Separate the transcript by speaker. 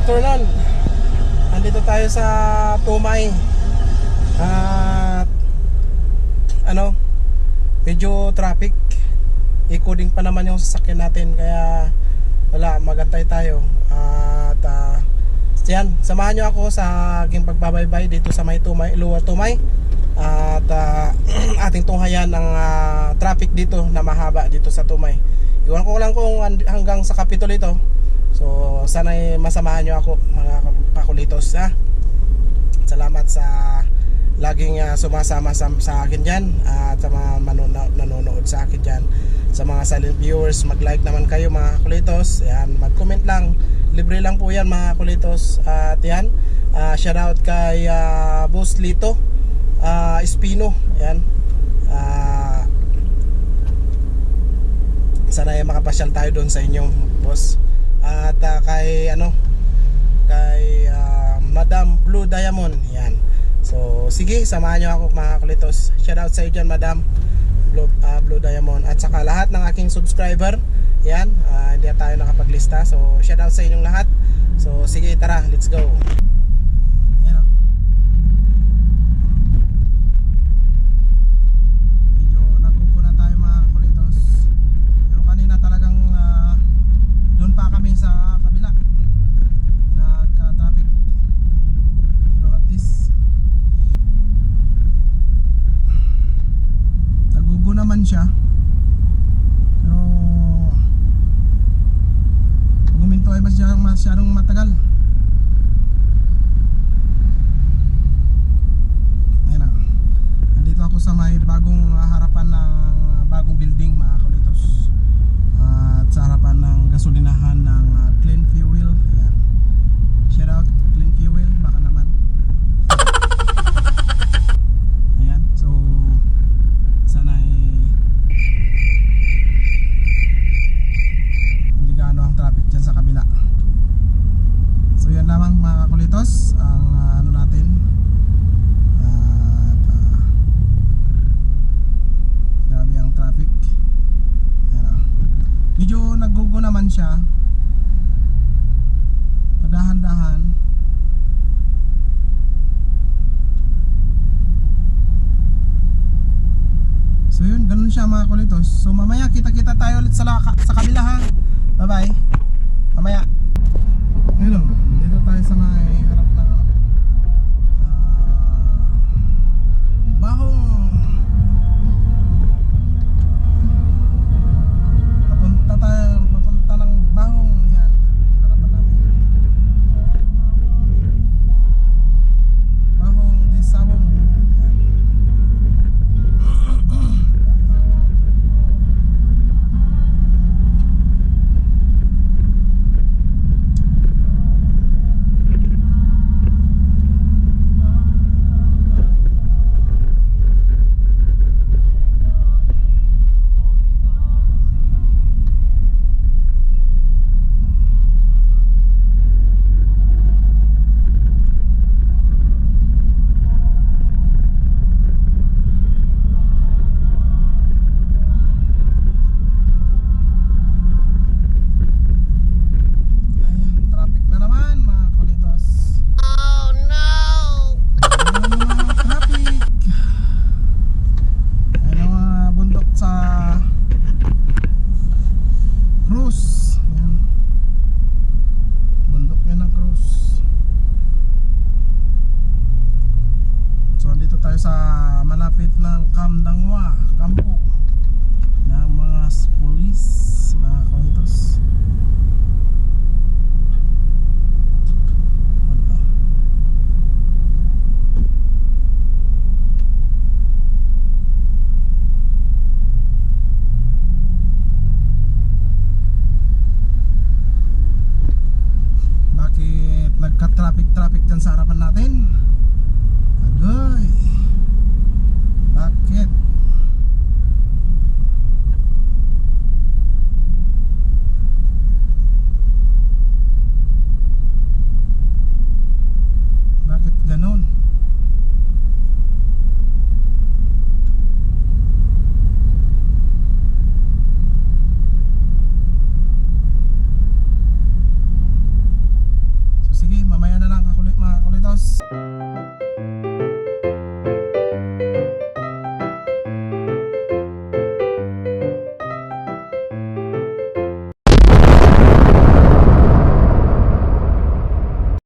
Speaker 1: Good afternoon. Andito tayo sa Tumay. At ano, medyo traffic. Icoding pa naman yung sasakyan natin kaya wala, magantay tayo. At ah, yan, samahan nyo ako sa aking pagbabaybay dito sa may Tumay, Luwa Tumay. At ah, ating tunghayan ang ah, traffic dito na mahaba dito sa Tumay. Iwan ko lang kung hanggang sa Kapitol ito. So, sana masamahan nyo ako mga kakulitos ha. Salamat sa laging ah, sumasama sa, sa akin dyan at sa mga manuna- nanonood sa akin dyan. Sa mga silent viewers, mag-like naman kayo mga kulitos. Yan, mag-comment lang. Libre lang po yan mga kulitos. At yan, ah, shout out kay ah, Boss Lito ah, Espino. Yan. Ah, sana ay makapasyal tayo doon sa inyong boss. At ah, kay ano kay ah, Madam Blue Diamond. Yan. So sige, samahan niyo ako mga kulitos. Shout out sa iyo dyan, Madam Blue, ah, Blue Diamond at saka lahat ng aking subscriber. Yan, ah, hindi tayo nakapaglista. So shout out sa inyong lahat. So sige, tara, let's go. Yan oh. medyo nagugunan tayo mga kulitos pero kanina talagang ah, doon pa kami sa kabila nagka-traffic pero at least nagugo naman siya. Pero pag huminto ay masyadong, masyadong matagal. Ayun na. Nandito ako sa may bagong ah, harapan ng ah, bagong building mga kulitos. at sa harapan ng gasolinahan ng ah, Clean Fuel. Ayan. Shout out Clean Fuel baka naman. Ayan. So sana ay hindi gaano ang traffic dyan sa kabila. So yan lamang mga kulitos ang ah, ano natin at ah, grabe ang traffic Ayan, ah. medyo naggugo naman siya padahan-dahan so yun ganun siya mga kulitos. So mamaya kita-kita tayo ulit sa, sa kabila ha? Bye bye mamaya sa malapit ng Kamdangwa, Kampo ng mga police, mga kulitos.